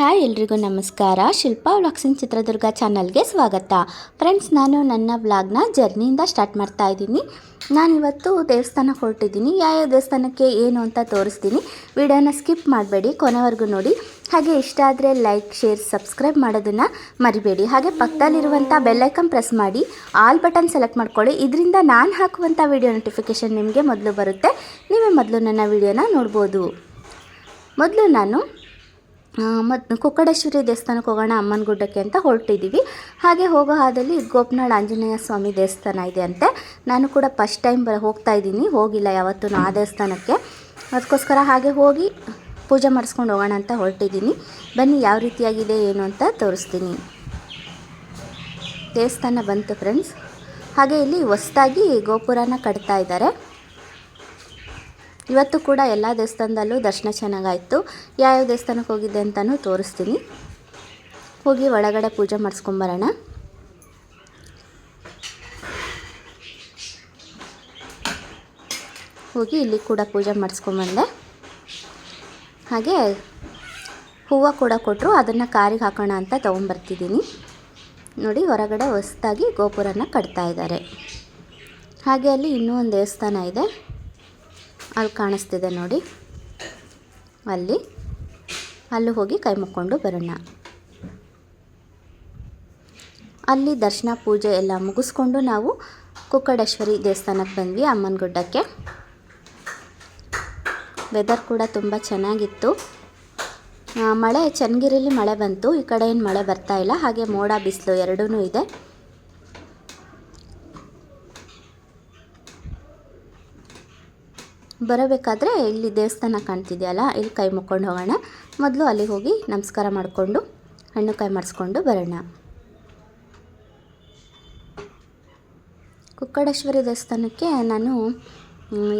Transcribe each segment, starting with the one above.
Hi ಎಲ್ರಿಗೂ ನಮಸ್ಕಾರ. ಶಿಲ್ಪಾ ವ್ಲಾಗ್ಸಿನ್ ಚಿತ್ರದುರ್ಗ ಚಾನಲ್ಗೆ ಸ್ವಾಗತ. ಫ್ರೆಂಡ್ಸ್ ನಾನು ನನ್ನ ವ್ಲಾಗ್ನ ಜರ್ನಿಯಿಂದ ಸ್ಟಾರ್ಟ್ ಮಾಡ್ತಾ ಇದ್ದೀನಿ. ನಾನಿವತ್ತು ದೇವಸ್ಥಾನಕ್ಕೆ ಹೊರಟಿದ್ದೀನಿ. ಯಾವ ದೇವಸ್ಥಾನಕ್ಕೆ ಏನು ಅಂತ ತೋರಿಸ್ತೀನಿ. ವಿಡಿಯೋನ ಸ್ಕಿಪ್ ಮಾಡಬೇಡಿ, ಕೊನೆವರೆಗೂ ನೋಡಿ. ಹಾಗೆ ಇಷ್ಟ ಆದರೆ ಲೈಕ್, ಶೇರ್, ಸಬ್ಸ್ಕ್ರೈಬ್ ಮಾಡೋದನ್ನು ಮರಿಬೇಡಿ. ಹಾಗೆ ಪಕ್ಕದಲ್ಲಿರುವಂಥ ಬೆಲ್ಲೈಕನ್ ಪ್ರೆಸ್ ಮಾಡಿ ಆಲ್ ಬಟನ್ ಸೆಲೆಕ್ಟ್ ಮಾಡ್ಕೊಳ್ಳಿ. ಇದರಿಂದ ನಾನು ಹಾಕುವಂಥ ವಿಡಿಯೋ ನೋಟಿಫಿಕೇಷನ್ ನಿಮಗೆ ಮೊದಲು ಬರುತ್ತೆ. ನೀವೇ ಮೊದಲು ನನ್ನ ವಿಡಿಯೋನ ನೋಡ್ಬೋದು. ಮೊದಲು ನಾನು ಮತ್ತು ಕುಕ್ಕಡೇಶ್ವರಿ ದೇವಸ್ಥಾನಕ್ಕೆ ಹೋಗೋಣ ಅಮ್ಮನ ಗುಡ್ಡಕ್ಕೆ ಅಂತ ಹೊರಟಿದ್ದೀವಿ ಹಾಗೆ ಹೋಗೋ ಹಾದಲ್ಲಿ ಗೋಪನಾಳ್ ಆಂಜನೇಯ ಸ್ವಾಮಿ ದೇವಸ್ಥಾನ ಇದೆ ಅಂತೆ. ನಾನು ಕೂಡ ಫಸ್ಟ್ ಟೈಮ್ ಬ, ಹೋಗ್ತಾ ಇದ್ದೀನಿ. ಹೋಗಿಲ್ಲ ಯಾವತ್ತೂ ಆ ದೇವಸ್ಥಾನಕ್ಕೆ. ಅದಕ್ಕೋಸ್ಕರ ಹಾಗೆ ಹೋಗಿ ಪೂಜೆ ಮಾಡಿಸ್ಕೊಂಡು ಹೋಗೋಣ ಅಂತ ಹೊರಟಿದ್ದೀನಿ ಬನ್ನಿ ಯಾವ ರೀತಿಯಾಗಿದೆ, ಏನು ಅಂತ ತೋರಿಸ್ತೀನಿ. ದೇವಸ್ಥಾನ ಬಂತು ಫ್ರೆಂಡ್ಸ್ ಹಾಗೆ ಇಲ್ಲಿ ಹೊಸ್ದಾಗಿ ಗೋಪುರನ ಕಟ್ತಾ ಇದ್ದಾರೆ. ಇವತ್ತು ಕೂಡ ಎಲ್ಲ ದೇವಸ್ಥಾನದಲ್ಲೂ ದರ್ಶನ ಚೆನ್ನಾಗಾಯಿತು. ಯಾವ್ಯಾವ ದೇವಸ್ಥಾನಕ್ಕೆ ಹೋಗಿದ್ದೆ ಅಂತಲೂ ತೋರಿಸ್ತೀನಿ. ಹೋಗಿ ಒಳಗಡೆ ಪೂಜೆ ಮಾಡಿಸ್ಕೊಂಬರೋಣ. ಹೋಗಿ ಇಲ್ಲಿ ಕೂಡ ಪೂಜೆ ಮಾಡಿಸ್ಕೊಂಬಂದೆ. ಹಾಗೆ ಹೂವು ಕೂಡ ಕೊಟ್ಟರು ಅದನ್ನು ಕಾರಿಗೆ ಹಾಕೋಣ ಅಂತ ತೊಗೊಂಬರ್ತಿದ್ದೀನಿ. ನೋಡಿ ಹೊರಗಡೆ ಹೊಸದಾಗಿ ಗೋಪುರನ ಕಟ್ತಾ ಇದ್ದಾರೆ. ಹಾಗೆ ಅಲ್ಲಿ ಇನ್ನೂ ಒಂದು ದೇವಸ್ಥಾನ ಇದೆ. ಅಲ್ಲಿ ಕಾಣಿಸ್ತಿದೆ ನೋಡಿ. ಅಲ್ಲಿ ಅಲ್ಲಿ ಹೋಗಿ ಕೈ ಮುಕ್ಕೊಂಡು ಬರೋಣ. ಅಲ್ಲಿ ದರ್ಶನ ಪೂಜೆ ಎಲ್ಲ ಮುಗಿಸ್ಕೊಂಡು ನಾವು ಕುಕ್ಕಡೇಶ್ವರಿ ದೇವಸ್ಥಾನಕ್ಕೆ ಬಂದ್ವಿ ಅಮ್ಮನ ಗುಡ್ಡಕ್ಕೆ. ವೆದರ್ ಕೂಡ ತುಂಬ ಚೆನ್ನಾಗಿತ್ತು. ಮಳೆ ಚನ್ನಗಿರಿಲಿ ಮಳೆ ಬಂತು. ಈ ಕಡೆ ಏನು ಮಳೆ ಬರ್ತಾ ಇಲ್ಲ. ಹಾಗೆ ಮೋಡ, ಬಿಸಿಲು ಎರಡೂ ಇದೆ. ಬರಬೇಕಾದ್ರೆ ಇಲ್ಲಿ ದೇವಸ್ಥಾನ ಕಾಣ್ತಿದೆಯಲ್ಲ ಇಲ್ಲಿ ಕೈ ಮುಕ್ಕೊಂಡು ಹೋಗೋಣ. ಮೊದಲು ಅಲ್ಲಿಗೆ ಹೋಗಿ ನಮಸ್ಕಾರ ಮಾಡಿಕೊಂಡು, ಹಣ್ಣು ಕಾಯಿ ಮಾಡಿಸ್ಕೊಂಡು ಬರೋಣ. ಕುಕ್ಕಡೇಶ್ವರಿ ದೇವಸ್ಥಾನಕ್ಕೆ ನಾನು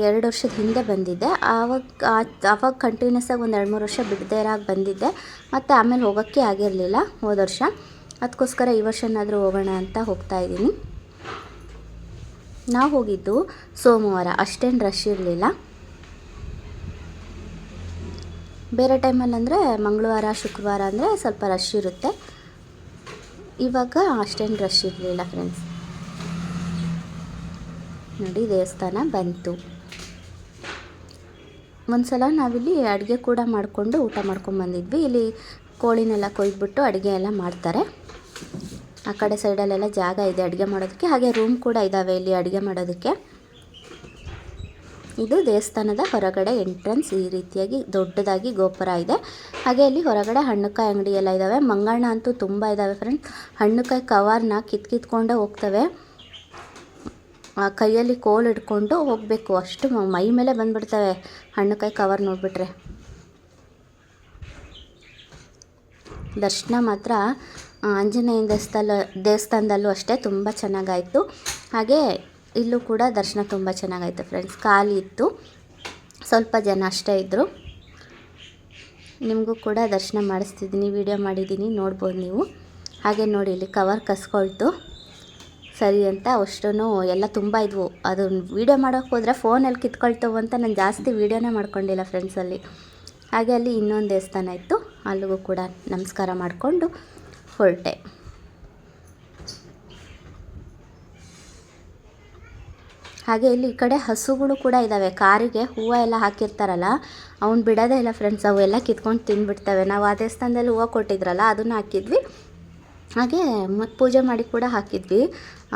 ಎರಡು ವರ್ಷದ ಹಿಂದೆ ಬಂದಿದ್ದೆ. ಆವಾಗ ಆವಾಗ ಕಂಟಿನ್ಯೂಸ್ ಆಗಿ ಒಂದು ಎರಡು ಮೂರು ವರ್ಷ ಬಿಡದೇ ಇರಾಗ ಬಂದಿದ್ದೆ. ಮತ್ತು ಆಮೇಲೆ ಹೋಗೋಕ್ಕೆ ಆಗಿರಲಿಲ್ಲ, ಹೋದ ವರ್ಷ. ಅದಕ್ಕೋಸ್ಕರ ಈ ವರ್ಷನಾದರೂ ಹೋಗೋಣ ಅಂತ ಹೋಗ್ತಾ ಇದ್ದೀನಿ. ನಾವು ಹೋಗಿದ್ದು ಸೋಮವಾರ, ಅಷ್ಟೇನು ರಶ್ ಇರಲಿಲ್ಲ. ಬೇರೆ ಟೈಮಲ್ಲಿ ಅಂದರೆ ಮಂಗಳವಾರ, ಶುಕ್ರವಾರ ಅಂದರೆ ಸ್ವಲ್ಪ ರಶ್ ಇರುತ್ತೆ. ಇವಾಗ ಅಷ್ಟೇನು ರಶ್ ಇರಲಿಲ್ಲ ಫ್ರೆಂಡ್ಸ್ ನೋಡಿ ದೇವಸ್ಥಾನ ಬಂತು. ಒಂದ್ಸಲ ನಾವಿಲ್ಲಿ ಅಡುಗೆ ಕೂಡ ಮಾಡಿಕೊಂಡು ಊಟ ಮಾಡ್ಕೊಂಡು ಬಂದಿದ್ವಿ. ಇಲ್ಲಿ ಕೋಳಿನೆಲ್ಲ ಕೊಯ್ದುಬಿಟ್ಟು ಅಡುಗೆ ಎಲ್ಲ ಮಾಡ್ತಾರೆ. ಆ ಕಡೆ ಸೈಡಲ್ಲೆಲ್ಲ ಜಾಗ ಇದೆ ಅಡುಗೆ ಮಾಡೋದಕ್ಕೆ. ಹಾಗೆ ರೂಮ್ ಕೂಡ ಇದ್ದಾವೆ ಇಲ್ಲಿ ಅಡುಗೆ ಮಾಡೋದಕ್ಕೆ. ಇದು ದೇವಸ್ಥಾನದ ಹೊರಗಡೆ ಎಂಟ್ರೆನ್ಸ್ ಈ ರೀತಿಯಾಗಿ ದೊಡ್ಡದಾಗಿ ಗೋಪುರ ಇದೆ. ಹಾಗೆ ಇಲ್ಲಿ ಹೊರಗಡೆ ಹಣ್ಣುಕಾಯಿ ಅಂಗಡಿ ಎಲ್ಲ ಇದ್ದಾವೆ ಮಂಗಣ್ಣ ಅಂತೂ ತುಂಬ ಇದ್ದಾವೆ ಫ್ರೆಂಡ್ಸ್ ಹಣ್ಣುಕಾಯಿ ಕವರ್ನ ಕಿತ್ ಕಿತ್ಕೊಂಡೇ ಹೋಗ್ತವೆ. ಆ ಕೈಯಲ್ಲಿ ಕೋಲ್ ಹಿಡ್ಕೊಂಡು ಹೋಗಬೇಕು. ಅಷ್ಟು ಮೈ ಮೇಲೆ ಬಂದ್ಬಿಡ್ತವೆ ಹಣ್ಣುಕಾಯಿ ಕವರ್ ನೋಡಿಬಿಟ್ರೆ. ದರ್ಶನ ಮಾತ್ರ ಆಂಜನೇಯ ದೇವಸ್ಥಾನ, ದೇವಸ್ಥಾನದಲ್ಲೂ ಅಷ್ಟೇ, ತುಂಬ ಚೆನ್ನಾಗಾಯಿತು. ಹಾಗೆ ಇಲ್ಲೂ ಕೂಡ ದರ್ಶನ ತುಂಬ ಚೆನ್ನಾಗಾಯಿತು ಫ್ರೆಂಡ್ಸ್. ಖಾಲಿ ಇತ್ತು. ಸ್ವಲ್ಪ ಜನ ಅಷ್ಟೇ ಇದ್ದರು ನಿಮಗೂ ಕೂಡ ದರ್ಶನ ಮಾಡಿಸ್ತಿದ್ದೀನಿ, ವಿಡಿಯೋ ಮಾಡಿದ್ದೀನಿ, ನೋಡ್ಬೋದು ನೀವು. ಹಾಗೆ ನೋಡಿ, ಇಲ್ಲಿ ಕವರ್ ಕಸ್ಕೊಳ್ತು. ಸರಿ ಅಂತ ಅಷ್ಟೂ ಎಲ್ಲ ತುಂಬ ಇದ್ವು. ಅದು ವೀಡಿಯೋ ಮಾಡೋಕ್ಕೆ ಹೋದರೆ ಫೋನಲ್ಲಿ ಕಿತ್ಕೊಳ್ತವು ಅಂತ ನಾನು ಜಾಸ್ತಿ ವೀಡಿಯೋನೇ ಮಾಡ್ಕೊಂಡಿಲ್ಲ ಫ್ರೆಂಡ್ಸಲ್ಲಿ ಹಾಗೆ ಅಲ್ಲಿ ಇನ್ನೊಂದು ದೇವಸ್ಥಾನ ಇತ್ತು. ಅಲ್ಲಿಗೂ ಕೂಡ ನಮಸ್ಕಾರ ಮಾಡಿಕೊಂಡು ಹೊರಟೆ. ಹಾಗೆ ಇಲ್ಲಿ ಈ ಕಡೆ ಹಸುಗಳು ಕೂಡ ಇದ್ದಾವೆ ಕಾರಿಗೆ ಹೂವು ಎಲ್ಲ ಹಾಕಿರ್ತಾರಲ್ಲ, ಅವ್ನು ಬಿಡೋದೇ ಇಲ್ಲ ಫ್ರೆಂಡ್ಸ್ ಅವೆಲ್ಲ ಕಿತ್ಕೊಂಡು ತಿಂದ್ಬಿಡ್ತವೆ ನಾವು ಆ ದೇವಸ್ಥಾನದಲ್ಲಿ ಹೂವು ಕೊಟ್ಟಿದ್ರಲ್ಲ, ಅದನ್ನು ಹಾಕಿದ್ವಿ. ಹಾಗೆ ಮತ್ತು ಪೂಜೆ ಮಾಡಿ ಕೂಡ ಹಾಕಿದ್ವಿ.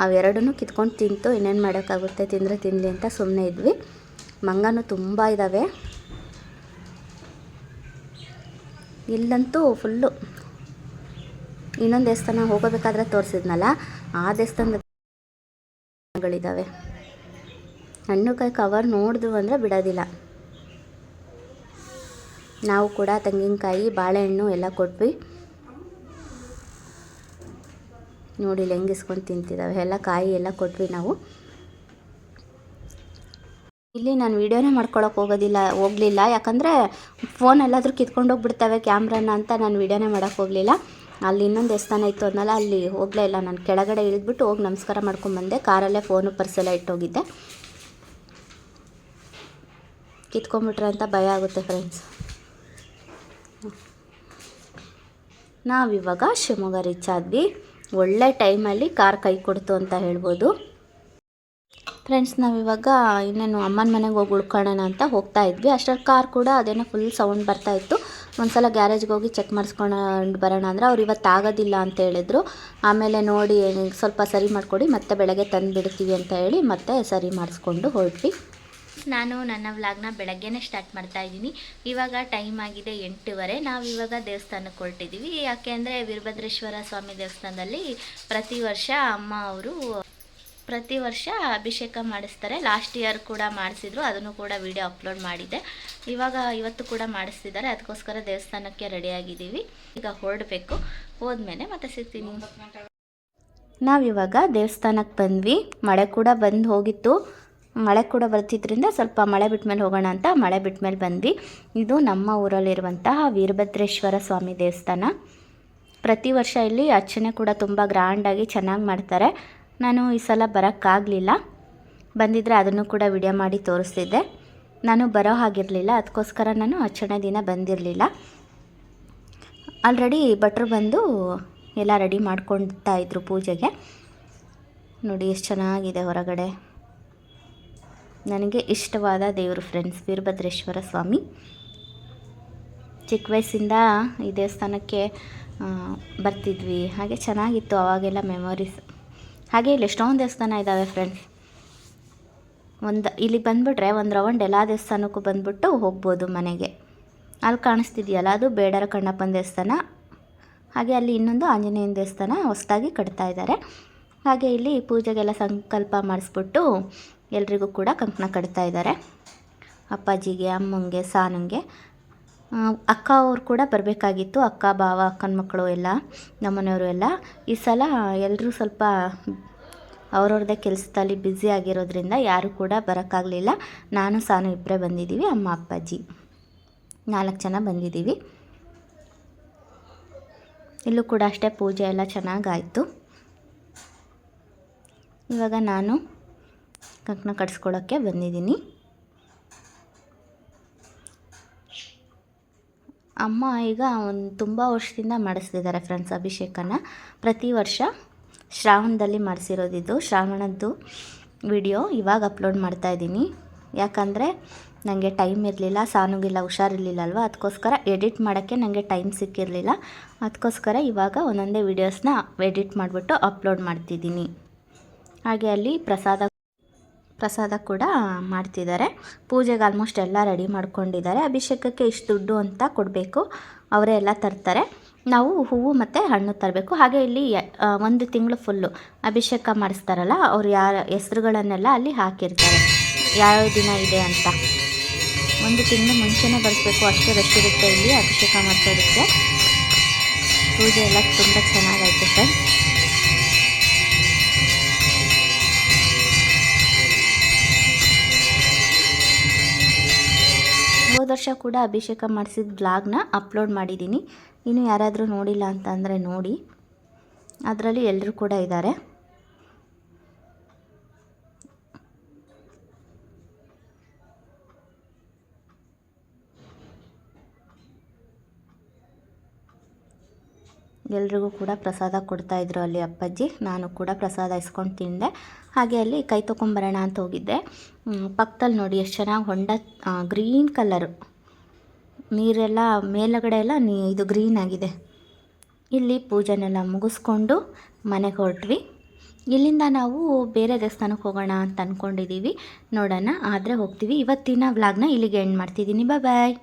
ಅವೆರಡನ್ನೂ ಕಿತ್ಕೊಂಡು ತಿಂತು, ಇನ್ನೇನು ಮಾಡೋಕ್ಕಾಗುತ್ತೆ, ತಿಂದರೆ ತಿನ್ನಲಿ ಅಂತ ಸುಮ್ಮನೆ ಇದ್ವಿ. ಮಂಗನೂ ತುಂಬ ಇದ್ದಾವೆ ಇಲ್ಲಂತೂ ಫುಲ್ಲು ಇನ್ನೊಂದು ದೇವಸ್ಥಾನ ಹೋಗಬೇಕಾದ್ರೆ ತೋರಿಸಿದ್ನಲ್ಲ, ಆ ದೇವಸ್ಥಾನಗಳಿದ್ದಾವೆ ಹಣ್ಣುಕಾಯಿ ಕವರ್ ನೋಡಿದ್ವು ಅಂದರೆ ಬಿಡೋದಿಲ್ಲ. ನಾವು ಕೂಡ ತೆಂಗಿನಕಾಯಿ, ಬಾಳೆಹಣ್ಣು ಎಲ್ಲ ಕೊಟ್ವಿ. ನೋಡಿ ಲೆಂಗಿಸ್ಕೊಂಡು ತಿಂತಿದ್ದಾವೆ ಎಲ್ಲ ಕಾಯಿ ಎಲ್ಲ ಕೊಟ್ವಿ ನಾವು. ಇಲ್ಲಿ ನಾನು ವೀಡಿಯೋನೇ ಮಾಡ್ಕೊಳಕ್ಕೆ ಹೋಗೋದಿಲ್ಲ, ಹೋಗಲಿಲ್ಲ. ಯಾಕಂದರೆ ಫೋನ್ ಎಲ್ಲಾದರೂ ಕಿತ್ಕೊಂಡು ಹೋಗ್ಬಿಡ್ತವೆ ಕ್ಯಾಮ್ರಾನ ಅಂತ ನಾನು ವೀಡಿಯೋನೇ ಮಾಡೋಕ್ಕೆ ಹೋಗಲಿಲ್ಲ. ಅಲ್ಲಿ ಇನ್ನೊಂದು ದೇವಸ್ಥಾನ ಇತ್ತು ಅನ್ನಲ್ಲ, ಅಲ್ಲಿ ಹೋಗಲೇ ಇಲ್ಲ. ನಾನು ಕೆಳಗಡೆ ಇಳಿದ್ಬಿಟ್ಟು ಹೋಗಿ ನಮಸ್ಕಾರ ಮಾಡ್ಕೊಂಬಂದೆ ಕಾರಲ್ಲೇ ಫೋನು ಪರ್ಸೆಲ್ಲ ಇಟ್ಟೋಗಿದ್ದೆ. ಕಿತ್ಕೊಂಡ್ಬಿಟ್ರೆ ಅಂತ ಭಯ ಆಗುತ್ತೆ ಫ್ರೆಂಡ್ಸ್ ನಾವಿವಾಗ ಶಿವಮೊಗ್ಗ ರೀಚ್ ಆದ್ವಿ ಒಳ್ಳೆ ಟೈಮಲ್ಲಿ ಕಾರ್ ಕೈ ಕೊಡ್ತು ಅಂತ ಹೇಳ್ಬೋದು. ಫ್ರೆಂಡ್ಸ್ ನಾವಿವಾಗ ಇನ್ನೇನು ಅಮ್ಮನ ಮನೆಗೆ ಹೋಗಿ ಉಳ್ಕೊಳ್ಳೋಣ ಅಂತ ಹೋಗ್ತಾ ಇದ್ವಿ. ಅಷ್ಟರಲ್ಲಿ ಕಾರ್ ಕೂಡ ಅದೇನೋ ಫುಲ್ ಸೌಂಡ್ ಬರ್ತಾ ಇತ್ತು. ಒಂದ್ಸಲ ಗ್ಯಾರೇಜ್ಗೆ ಹೋಗಿ ಚೆಕ್ ಮಾಡಿಸ್ಕೊಂಡು ಬರೋಣ ಅಂದರೆ ಅವ್ರು ಇವತ್ತು ಆಗೋದಿಲ್ಲ ಅಂತ ಹೇಳಿದ್ರು. ಆಮೇಲೆ ನೋಡಿ ಸ್ವಲ್ಪ ಸರಿ ಮಾಡಿಕೊಡಿ, ಮತ್ತೆ ಬೆಳಗ್ಗೆ ತಂದು ಬಿಡ್ತೀವಿ ಅಂತ ಹೇಳಿ ಮತ್ತೆ ಸರಿ ಮಾಡಿಸ್ಕೊಂಡು ಹೊರಟ್ವಿ. ನಾನು ನನ್ನ ವ್ಲಾಗ್ನ ಬೆಳಗ್ಗೆನೇ ಸ್ಟಾರ್ಟ್ ಮಾಡ್ತಾ ಇದ್ದೀನಿ. ಇವಾಗ ಟೈಮ್ ಆಗಿದೆ ಎಂಟೂವರೆ. ನಾವು ಇವಾಗ ದೇವಸ್ಥಾನಕ್ಕೆ ಹೊರಟಿದ್ದೀವಿ ಯಾಕೆ ಅಂದರೆ ವೀರಭದ್ರೇಶ್ವರ ಸ್ವಾಮಿ ದೇವಸ್ಥಾನದಲ್ಲಿ ಪ್ರತಿ ವರ್ಷ ಅಮ್ಮ ಅವರು ಪ್ರತಿ ವರ್ಷ ಅಭಿಷೇಕ ಮಾಡಿಸ್ತಾರೆ. ಲಾಸ್ಟ್ ಇಯರ್ ಕೂಡ ಮಾಡಿಸಿದ್ರು. ಅದನ್ನು ಕೂಡ ವಿಡಿಯೋ ಅಪ್ಲೋಡ್ ಮಾಡಿದ್ದೆ ಇವಾಗ ಇವತ್ತು ಕೂಡ ಮಾಡಿಸ್ತಿದ್ದಾರೆ. ಅದಕ್ಕೋಸ್ಕರ ದೇವಸ್ಥಾನಕ್ಕೆ ರೆಡಿಯಾಗಿದ್ದೀವಿ ಈಗ ಹೊರಡಬೇಕು. ಹೋದ್ಮೇಲೆ ಮತ್ತೆ ಸಿಗ್ತೀನಿ. ನಾವಿವಾಗ ದೇವಸ್ಥಾನಕ್ಕೆ ಬಂದ್ವಿ. ಮಳೆ ಕೂಡ ಬಂದು ಹೋಗಿತ್ತು. ಮಳೆ ಕೂಡ ಬರ್ತಿದ್ದರಿಂದ ಸ್ವಲ್ಪ ಮಳೆ ಬಿಟ್ಟ ಮೇಲೆ ಹೋಗೋಣ ಅಂತ ಮಳೆ ಬಿಟ್ಟ ಮೇಲೆ ಬಂದ್ವಿ. ಇದು ನಮ್ಮ ಊರಲ್ಲಿರುವಂತಹ ವೀರಭದ್ರೇಶ್ವರ ಸ್ವಾಮಿ ದೇವಸ್ಥಾನ. ಪ್ರತಿ ವರ್ಷ ಇಲ್ಲಿ ಅರ್ಚನೆ ಕೂಡ ತುಂಬ ಗ್ರ್ಯಾಂಡಾಗಿ ಚೆನ್ನಾಗಿ ಮಾಡ್ತಾರೆ. ನಾನು ಈ ಸಲ ಬರೋಕ್ಕಾಗಲಿಲ್ಲ. ಬಂದಿದ್ದರೆ ಅದನ್ನು ಕೂಡ ವಿಡಿಯೋ ಮಾಡಿ ತೋರಿಸ್ತಿದ್ದೆ. ನಾನು ಬರೋ ಹಾಗಿರಲಿಲ್ಲ ಅದಕ್ಕೋಸ್ಕರ ನಾನು ಅರ್ಚನೆ ದಿನ ಬಂದಿರಲಿಲ್ಲ. ಆಲ್ರೆಡಿ ಭಟ್ರು ಬಂದು ಎಲ್ಲ ರೆಡಿ ಮಾಡ್ಕೊಳ್ತಾ ಇದ್ರು ಪೂಜೆಗೆ. ನೋಡಿ, ಎಷ್ಟು ಚೆನ್ನಾಗಿದೆ ಹೊರಗಡೆ. ನನಗೆ ಇಷ್ಟವಾದ ದೇವರು ಫ್ರೆಂಡ್ಸ್ ವೀರಭದ್ರೇಶ್ವರ ಸ್ವಾಮಿ. ಚಿಕ್ಕ ವಯಸ್ಸಿಂದ ಈ ದೇವಸ್ಥಾನಕ್ಕೆ ಬರ್ತಿದ್ವಿ. ಹಾಗೆ ಚೆನ್ನಾಗಿತ್ತು ಅವಾಗೆಲ್ಲ ಮೆಮೊರೀಸ್ ಹಾಗೆ ಇಲ್ಲಿ ಎಷ್ಟೊಂದು ದೇವಸ್ಥಾನ ಇದ್ದಾವೆ ಫ್ರೆಂಡ್ಸ್ ಒಂದು, ಇಲ್ಲಿ ಬಂದುಬಿಟ್ರೆ ಒಂದು ರೌಂಡ್ ಎಲ್ಲ ದೇವಸ್ಥಾನಕ್ಕೂ ಬಂದುಬಿಟ್ಟು ಹೋಗ್ಬೋದು ಮನೆಗೆ. ಅಲ್ಲಿ ಕಾಣಿಸ್ತಿದೆಯಲ್ಲ, ಅದು ಬೇಡರ ಕಣ್ಣಪ್ಪನ ದೇವಸ್ಥಾನ. ಹಾಗೆ ಅಲ್ಲಿ ಇನ್ನೊಂದು ಆಂಜನೇಯನ ದೇವಸ್ಥಾನ ಹೊಸದಾಗಿ ಕಟ್ತಾ ಇದ್ದಾರೆ ಹಾಗೆ ಇಲ್ಲಿ ಪೂಜೆಗೆಲ್ಲ ಸಂಕಲ್ಪ ಮಾಡಿಸ್ಬಿಟ್ಟು ಎಲ್ರಿಗೂ ಕೂಡ ಕಂಕಣ ಕಟ್ತಾ ಇದ್ದಾರೆ. ಅಪ್ಪಾಜಿಗೆ, ಅಮ್ಮಂಗೆ, ಸಾನಂಗೆ. ಅಕ್ಕ ಅವ್ರು ಕೂಡ ಬರಬೇಕಾಗಿತ್ತು. ಅಕ್ಕ, ಭಾವ, ಅಕ್ಕನ ಮಕ್ಕಳು ಎಲ್ಲ, ನಮ್ಮನೆಯವರು ಎಲ್ಲ. ಈ ಸಲ ಎಲ್ಲರೂ ಸ್ವಲ್ಪ ಅವ್ರವ್ರದ್ದೇ ಕೆಲಸದಲ್ಲಿ ಬ್ಯುಸಿ ಆಗಿರೋದ್ರಿಂದ ಯಾರೂ ಕೂಡ ಬರೋಕ್ಕಾಗಲಿಲ್ಲ. ನಾನು, ಸಾನು ಇಬ್ಬರೇ ಬಂದಿದ್ದೀವಿ, ಅಮ್ಮ, ಅಪ್ಪಾಜಿ. ನಾಲ್ಕು ಜನ ಬಂದಿದ್ದೀವಿ. ಇಲ್ಲೂ ಕೂಡ ಅಷ್ಟೇ ಪೂಜೆ ಎಲ್ಲ ಚೆನ್ನಾಗಾಯಿತು. ಇವಾಗ ನಾನು ಕಂಕಣ ಕಟ್ಸ್ಕೊಳ್ಳೋಕ್ಕೆ ಬಂದಿದ್ದೀನಿ. ಅಮ್ಮ ಈಗ ಒಂದು ತುಂಬ ವರ್ಷದಿಂದ ಮಾಡಿಸ್ತಿದ್ದಾರೆ ಫ್ರೆಂಡ್ಸ್ ಅಭಿಷೇಕನ. ಪ್ರತಿ ವರ್ಷ ಶ್ರಾವಣದಲ್ಲಿ ಮಾಡಿಸಿರೋದಿದ್ದು, ಶ್ರಾವಣದ್ದು ವಿಡಿಯೋ ಇವಾಗ ಅಪ್ಲೋಡ್ ಮಾಡ್ತಾ ಇದ್ದೀನಿ. ಯಾಕಂದರೆ ನನಗೆ ಟೈಮ್ ಇರಲಿಲ್ಲ, ಸಾನುಗಿಲ್ಲ, ಹುಷಾರಿರಲಿಲ್ಲ ಅಲ್ವಾ? ಅದಕ್ಕೋಸ್ಕರ ಎಡಿಟ್ ಮಾಡೋಕ್ಕೆ ನನಗೆ ಟೈಮ್ ಸಿಕ್ಕಿರಲಿಲ್ಲ. ಅದಕ್ಕೋಸ್ಕರ ಇವಾಗ ಒಂದೊಂದೇ ವೀಡಿಯೋಸ್ನ ಎಡಿಟ್ ಮಾಡಿಬಿಟ್ಟು ಅಪ್ಲೋಡ್ ಮಾಡ್ತಿದ್ದೀನಿ. ಹಾಗೆ ಅಲ್ಲಿ ಪ್ರಸಾದ ಪ್ರಸಾದ ಕೂಡ ಮಾಡ್ತಿದ್ದಾರೆ. ಪೂಜೆಗೆ ಆಲ್ಮೋಸ್ಟ್ ಎಲ್ಲ ರೆಡಿ ಮಾಡ್ಕೊಂಡಿದ್ದಾರೆ. ಅಭಿಷೇಕಕ್ಕೆ ಇಷ್ಟು ದುಡ್ಡು ಅಂತ ಕೊಡಬೇಕು. ಅವರೇ ಎಲ್ಲ ತರ್ತಾರೆ. ನಾವು ಹೂವು ಮತ್ತು ಹಣ್ಣು ತರಬೇಕು. ಹಾಗೆ ಇಲ್ಲಿ ಒಂದು ತಿಂಗಳು ಫುಲ್ಲು ಅಭಿಷೇಕ ಮಾಡಿಸ್ತಾರಲ್ಲ, ಅವ್ರು ಯಾರ ಹೆಸ್ರುಗಳನ್ನೆಲ್ಲ ಅಲ್ಲಿ ಹಾಕಿರ್ತಾರೆ. ಯಾವ ದಿನ ಇದೆ ಅಂತ. ಒಂದು ತಿಂಗಳು ಮುಂಚೆನೇ ಬರಬೇಕು. ಅಷ್ಟೇ ರಶ್ ಇರುತ್ತೆ ಇಲ್ಲಿ ಅಭಿಷೇಕ ಮಾಡಿಸೋದಕ್ಕೆ. ಪೂಜೆ ಎಲ್ಲ ತುಂಬ ಚೆನ್ನಾಗಾಯ್ತು ಫ್ರೆಂಡ್ಸ್ ಹೋದ ವರ್ಷ ಕೂಡ ಅಭಿಷೇಕ ಮಾಡಿಸಿದ ಬ್ಲಾಗ್ನ ಅಪ್ಲೋಡ್ ಮಾಡಿದ್ದೀನಿ. ಇನ್ನು ಯಾರಾದರೂ ನೋಡಿಲ್ಲ ಅಂತ ಅಂದರೆ ನೋಡಿ. ಅದರಲ್ಲಿ ಎಲ್ಲರೂ ಕೂಡ ಇದ್ದಾರೆ ಎಲ್ರಿಗೂ ಕೂಡ ಪ್ರಸಾದ ಕೊಡ್ತಾ ಕೊಡ್ತಾಯಿದ್ರು ಅಲ್ಲಿ ಅಪ್ಪಾಜಿ. ನಾನು ಕೂಡ ಪ್ರಸಾದ ಇಸ್ಕೊಂಡು ತಿಂದೆ. ಹಾಗೆ ಅಲ್ಲಿ ಕೈ ತೊಗೊಂಬರೋಣ ಅಂತ ಹೋಗಿದ್ದೆ. ಪಕ್ಕದಲ್ಲಿ ನೋಡಿ ಎಷ್ಟು ಚೆನ್ನಾಗಿ ಹೊಂಡ ಗ್ರೀನ್ ಕಲರು. ನೀರೆಲ್ಲ ಮೇಲುಗಡೆ ಎಲ್ಲ ನೀ, ಇದು ಗ್ರೀನ್ ಆಗಿದೆ. ಇಲ್ಲಿ ಪೂಜೆನೆಲ್ಲ ಮುಗಿಸ್ಕೊಂಡು ಮನೆಗೆ ಹೊರಟ್ವಿ. ಇಲ್ಲಿಂದ ನಾವು ಬೇರೆ ದೇವಸ್ಥಾನಕ್ಕೆ ಹೋಗೋಣ ಅಂತ ಅಂದ್ಕೊಂಡಿದ್ದೀವಿ ನೋಡೋಣ, ಆದರೆ ಹೋಗ್ತೀವಿ. ಇವತ್ತಿನ ವ್ಲಾಗ್ನ ಇಲ್ಲಿಗೆ ಎಂಡ್ ಮಾಡ್ತಿದ್ದೀನಿ. ಬಾಯ್